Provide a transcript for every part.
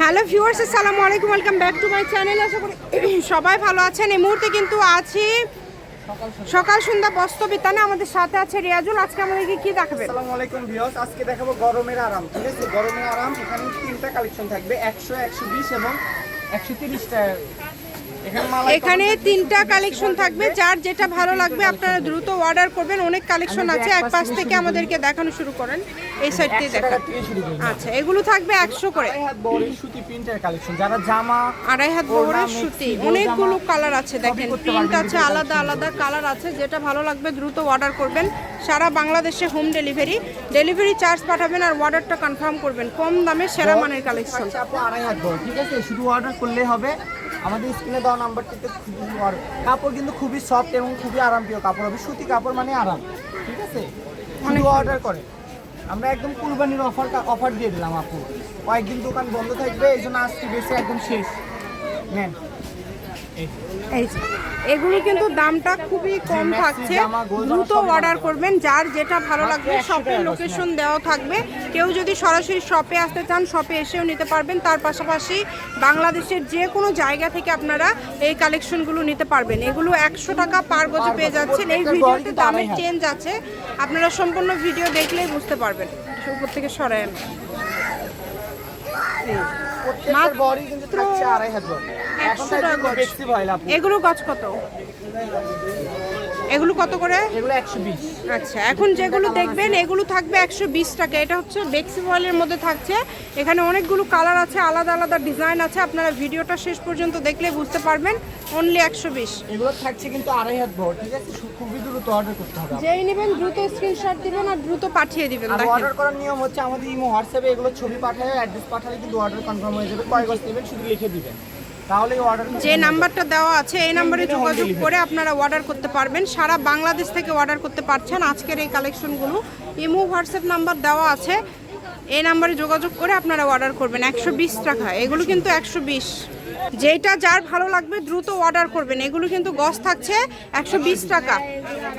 Hello viewers আসসালামু আলাইকুম welcome back to my channel. আশা করি সবাই ভালো আছেন। এই মুহূর্তে কিন্তু আছি সকাল সন্ধ্যা। বস্ত্র না আমাদের সাথে আছে রিয়াজুল। আজকে আমাদেরকে কি দেখাবে আসসালামু আলাইকুম ভিউয়ার্স আজকে দেখাবো গরমের আরাম ঠিক আছে? গরমের আরাম এখানে তিনটা কালেকশন থাকবে একশো একশো বিশ এবং একশো তিরিশ টাকা এখানে তিনটা কালেকশন থাকবে যার যেটা ভালো লাগবে আপনারা দ্রুত অর্ডার করবেন। অনেক কালেকশন আছে এক পাশ থেকে আমাদেরকে দেখানো শুরু করেন এই সাইড থেকে 100 টাকা দেখান। থেকে শুরু করব। আচ্ছা এগুলো থাকবে একশো করে। যারা জামা আড়াই হাত ওড়না, সুতি অনেকগুলো কালার আছে দেখেন প্রিন্ট আছে আলাদা আলাদা কালার আছে যেটা ভালো লাগবে দ্রুত অর্ডার করবেন। সারা বাংলাদেশে হোম ডেলিভারি ডেলিভারি চার্জ পাঠাবেন আর অর্ডারটা কনফার্ম করবেন কম দামে সেরা মানের কালেকশন আড়াই হাত বড় ঠিক আছে? শুধু অর্ডার করলে হবে। আমাদের স্ক্রিনে দেওয়া নাম্বারটিতে কাপড় কিন্তু খুবই সফট এবং খুবই আরামপ্রিয় কাপড় হবে। সুতি কাপড় মানে আরাম ঠিক আছে? শুধু অর্ডার করে। আমরা একদম কুরবানির অফার অফার দিয়ে দিলাম আপু। কয়েকদিন দোকান বন্ধ থাকবে এই জন্য আজকে বেশি একদম শেষ। নেন। এই। এই যে, এগুলো কিন্তু দামটা খুবই কম থাকছে। দ্রুত অর্ডার করবেন যার যেটা ভালো লাগবে 100 শপের লোকেশন দেওয়া থাকবে। কেউ যদি সরাসরি শপে আসতে চান শপে এসেও নিতে পারবেন। তার পাশাপাশি বাংলাদেশের যে কোনো জায়গা থেকে আপনারা এই কালেকশনগুলো নিতে পারবেন। এগুলো একশো টাকা পার গজে পেয়ে যাচ্ছেন। এই ভিডিওতে দামের চেঞ্জ আছে। আপনারা সম্পূর্ণ ভিডিও দেখলেই বুঝতে পারবেন। উপর থেকে সরাই আনি। প্রত্যেকটার বডি কিন্তু থাকছে আড়াই হাত বড় এখন 100 টাকা থাকবে গজ। বেশি ভয় এগুলো গাছ কত? এগুলো কত করে? এগুলো একশো বিশ। আচ্ছা এখন যেগুলো দেখবেন এগুলো থাকবে একশো বিশ টাকা। এটা হচ্ছে বেক্সি অয়েলের মধ্যে থাকছে। এখানে অনেকগুলো কালার আছে আলাদা আলাদা ডিজাইন আছে। আপনারা ভিডিওটা শেষ পর্যন্ত দেখলে বুঝতে পারবেন অনলি একশো বিশ। এগুলো থাকছে কিন্তু আড়াই হাত বড় ঠিক আছে? খুবই দ্রুত অর্ডার করতে হবে যেই নেবেন দ্রুত স্ক্রিনশট দিবেন আর দ্রুত পাঠিয়ে দিবেন আর অর্ডার করার নিয়ম হচ্ছে আমাদের ইমো হোয়াটসঅ্যাপে এগুলো ছবি পাঠালে অ্যাড্রেস পাঠালে কিন্তু অর্ডার কনফার্ম হয়ে যাবে। কয় গজ নেবেন শুধু লিখে দিবেন। যে নাম্বারটা দেওয়া আছে এই নাম্বারে যোগাযোগ করে আপনারা অর্ডার করতে পারবেন। সারা বাংলাদেশ থেকে অর্ডার করতে পারছেন আজকের এই কালেকশনগুলো ইমো হোয়াটসঅ্যাপ নাম্বার দেওয়া আছে এই নাম্বারে যোগাযোগ করে আপনারা অর্ডার করবেন। একশো বিশ টাকা এগুলো কিন্তু একশো বিশ। যেটা যার ভালো লাগবে দ্রুত অর্ডার করবেন। এগুলো কিন্তু গস থাকছে একশো বিশ টাকা।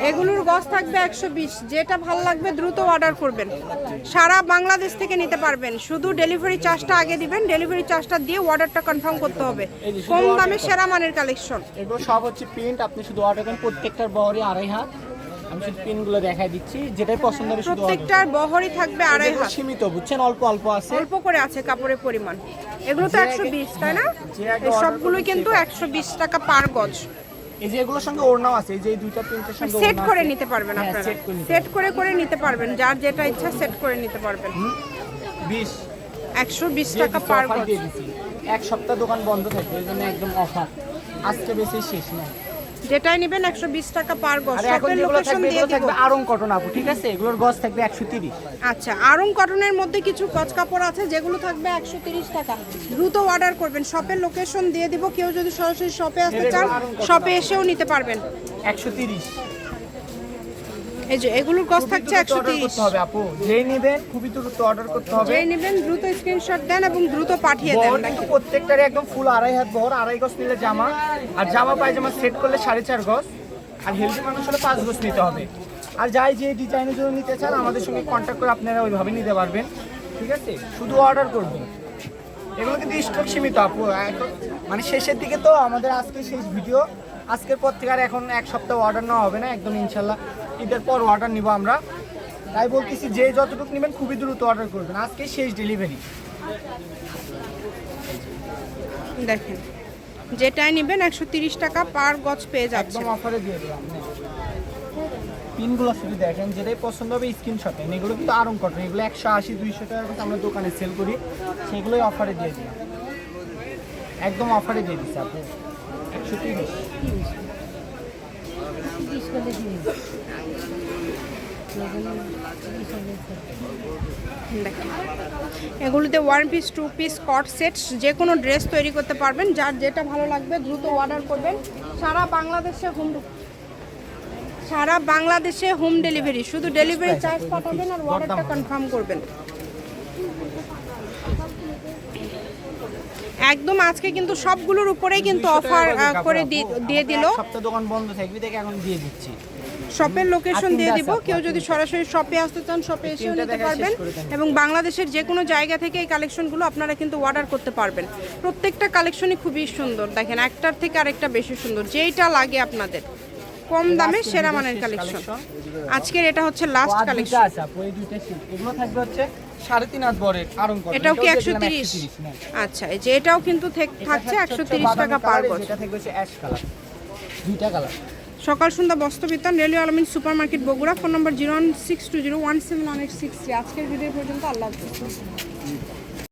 এগুলোর গস থাকবে একশো বিশ। যেটা ভালো লাগবে দ্রুত অর্ডার করবেন। সারা বাংলাদেশ থেকে নিতে পারবেন। শুধু ডেলিভারি চার্জটা আগে দিবেন। ডেলিভারি চার্জটা দিয়ে অর্ডারটা কনফার্ম করতে হবে। কম দামে সেরা মানের কালেকশন এগুলো সব হচ্ছে প্রিন্ট আপনি শুধু অর্ডার করেন। প্রত্যেকটার বহরে আড়াই হাত। আমি শুধু প্রিন্টগুলো দেখাই দিচ্ছি যেটাই পছন্দ হবে শুধু প্রত্যেকটার বহরই থাকবে। আড়াই হাত। সীমিত বুঝছেন? অল্প অল্প আছে। অল্প করে আছে কাপড়ের পরিমাণ। এগুলো তো যে একশো আগে- বিশ তাই না? এই সবগুলোই কিন্তু একশো বিশ টাকা পার গজ। এই যে এগুলোর সঙ্গে ওড়নাও আছে এই যে দুইটা প্রিন্টের সঙ্গে সেট করে নিতে পারবেন হ্যাঁ, আপনারা। সেট করে করে নিতে পারবেন। যার যেটা ইচ্ছা সেট করে নিতে পারবেন। হুম, বিশ। একশো বিশ দিয়ে টাকা দিচ্ছি, পার গজ। এক সপ্তাহ দোকান বন্ধ থাকবে এই জন্য একদম অফার আজকে বেশি শেষ না যেটাই নেবেন একশো বিশ টাকা পার গজ। আর শপের লোকেশন থাকবে দিয়ে দিব। থাকবে আরং কটন আপু ঠিক আছে? এগুলোর গজ থাকবে একশো তিরিশ। আচ্ছা আরং কটনের মধ্যে কিছু কচ কাপড় আছে যেগুলো থাকবে একশো তিরিশ টাকা। দ্রুত অর্ডার করবেন শপের লোকেশন দিয়ে দিব। কেউ যদি সরাসরি শপে আসতে চান শপে এসেও নিতে পারবেন। একশো তিরিশ। এই যে এগুলোর গজ থাকছে একশো তিরিশ হবে আপু। যেই নেবেন খুবই দ্রুত অর্ডার করতে হবে। যেই নেবেন দ্রুত স্ক্রিনশট দেন এবং দ্রুত পাঠিয়ে দেন কিন্তু প্রত্যেকটারই একদম ফুল আড়াই হাত বহর আড়াই গজ নিলে জামা। আর জামা পায়জামা সেট করলে সাড়ে চার গজ। আর হেলদি মানুষ হলে পাঁচ গজ নিতে হবে। আর যাই যে ডিজাইনের জন্য নিতে চান আমাদের সঙ্গে কন্ট্যাক্ট করে আপনারা ওইভাবে নিতে পারবেন। ঠিক আছে? শুধু অর্ডার করবেন। এগুলো কিন্তু স্টক সীমিত আপু। মানে শেষের দিকে তো আমাদের আজকে শেষ ভিডিও আজকের পর থেকে আর এখন এক সপ্তাহ অর্ডার নেওয়া হবে না একদম ইনশাল্লাহ। ঈদের পর অর্ডার নিব আমরা। তাই বলতেছি যে যতটুকু নেবেন খুবই দ্রুত অর্ডার করবেন। আজকে শেষ ডেলিভারি দেখেন যেটাই নেবেন একশো তিরিশ টাকা পার গজ পেয়ে যাচ্ছে একদম অফারে দিয়ে দিলাম। পিনগুলো শুধু দেখেন যেটাই পছন্দ হবে স্ক্রিনশট নেন এগুলো কিন্তু আরং কটন এগুলো একশো আশি দুইশো টাকার মতো আমরা দোকানে সেল করি। সেগুলোই অফারে দিয়ে দিলাম। একদম অফারে দিয়ে দিচ্ছি আপু একশো তিরিশ। এগুলোতে one piece two piece cot set যে কোনো ড্রেস তৈরি করতে পারবেন। যার যেটা ভালো লাগবে, দ্রুত অর্ডার করবেন। সারা বাংলাদেশে হোম সারা বাংলাদেশে হোম ডেলিভারি শুধু ডেলিভারি চার্জ পাঠাবেন আর অর্ডারটা কনফার্ম করবেন। একদম আজকে কিন্তু সবগুলোর উপরেই কিন্তু অফার করে দিয়ে দিল। সপ্তাহ দোকান বন্ধ থাকবে দেখে এখন দিয়ে দিচ্ছি। শপের লোকেশন দিয়ে দিব। কেউ যদি সরাসরি শপে আসতে চান শপে এসেও নিতে পারবেন। এবং বাংলাদেশের যে কোনো জায়গা থেকে এই কালেকশনগুলো আপনারা কিন্তু অর্ডার করতে পারবেন। প্রত্যেকটা কালেকশনই খুবই সুন্দর। দেখেন একটার থেকে আরেকটা বেশি সুন্দর। যেইটা লাগে আপনাদের। কম দামে সেরা মানের কালেকশন। আজকের এটা হচ্ছে লাস্ট কালেকশন আছে আপু, এই দুইটা silk। এগুলো থাকবে হচ্ছে সাড়ে তিন হাত বরের আরং এটাও কি একশো তিরিশ? আচ্ছা এই যে এটাও কিন্তু থাকছে একশো তিরিশ টাকা পার colour, বছর। থাকবে হচ্ছে অ্যাশ কালার দুইটা কালার সকাল সন্ধ্যা Bastrabitan railway Almin super market Bogura phone number zero one six two zero one seven one eight six আজকের ভিডিও পর্যন্ত আল্লাহ হাফিজ।